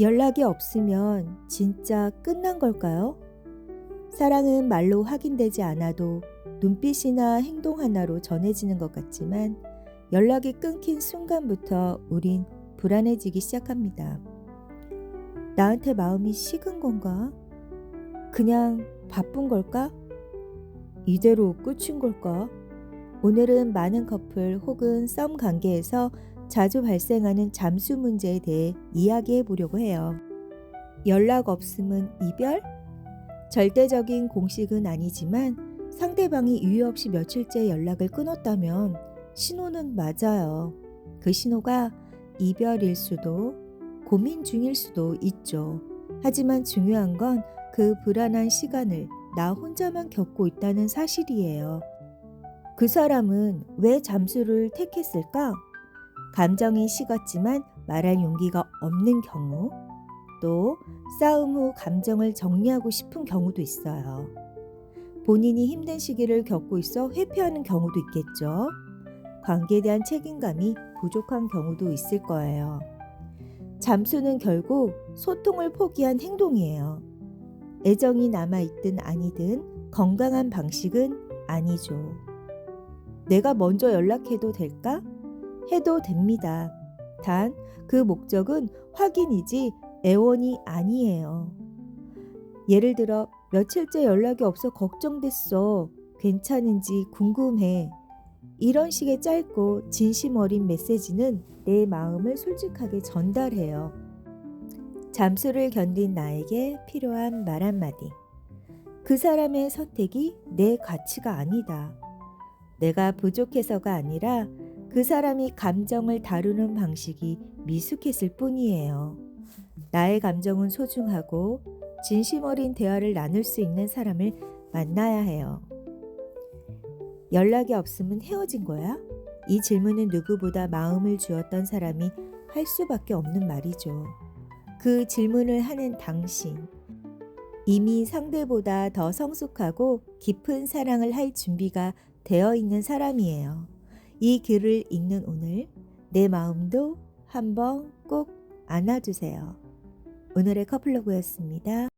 연락이 없으면 진짜 끝난 걸까요? 사랑은 말로 확인되지 않아도 눈빛이나 행동 하나로 전해지는 것 같지만 연락이 끊긴 순간부터 우린 불안해지기 시작합니다. 나한테 마음이 식은 건가? 그냥 바쁜 걸까? 이대로 끝인 걸까? 오늘은 많은 커플 혹은 썸 관계에서 자주 발생하는 잠수 문제에 대해 이야기해 보려고 해요. 연락 없음은 이별? 절대적인 공식은 아니지만 상대방이 이유 없이 며칠째 연락을 끊었다면 신호는 맞아요. 그 신호가 이별일 수도 고민 중일 수도 있죠. 하지만 중요한 건 그 불안한 시간을 나 혼자만 겪고 있다는 사실이에요. 그 사람은 왜 잠수를 택했을까? 감정이 식었지만 말할 용기가 없는 경우, 또 싸움 후 감정을 정리하고 싶은 경우도 있어요. 본인이 힘든 시기를 겪고 있어 회피하는 경우도 있겠죠. 관계에 대한 책임감이 부족한 경우도 있을 거예요. 잠수는 결국 소통을 포기한 행동이에요. 애정이 남아있든 아니든 건강한 방식은 아니죠. 내가 먼저 연락해도 될까? 해도 됩니다. 단 그 목적은 확인이지 애원이 아니에요. 예를 들어 며칠째 연락이 없어 걱정됐어. 괜찮은지 궁금해. 이런 식의 짧고 진심 어린 메시지는 내 마음을 솔직하게 전달해요. 잠수를 견딘 나에게 필요한 말 한마디. 그 사람의 선택이 내 가치가 아니다. 내가 부족해서가 아니라 그 사람이 감정을 다루는 방식이 미숙했을 뿐이에요. 나의 감정은 소중하고 진심 어린 대화를 나눌 수 있는 사람을 만나야 해요. 연락이 없으면 헤어진 거야? 이 질문은 누구보다 마음을 주었던 사람이 할 수밖에 없는 말이죠. 그 질문을 하는 당신. 이미 상대보다 더 성숙하고 깊은 사랑을 할 준비가 되어 있는 사람이에요. 이 글을 읽는 오늘 내 마음도 한번 꼭 안아주세요. 오늘의 커플로그였습니다.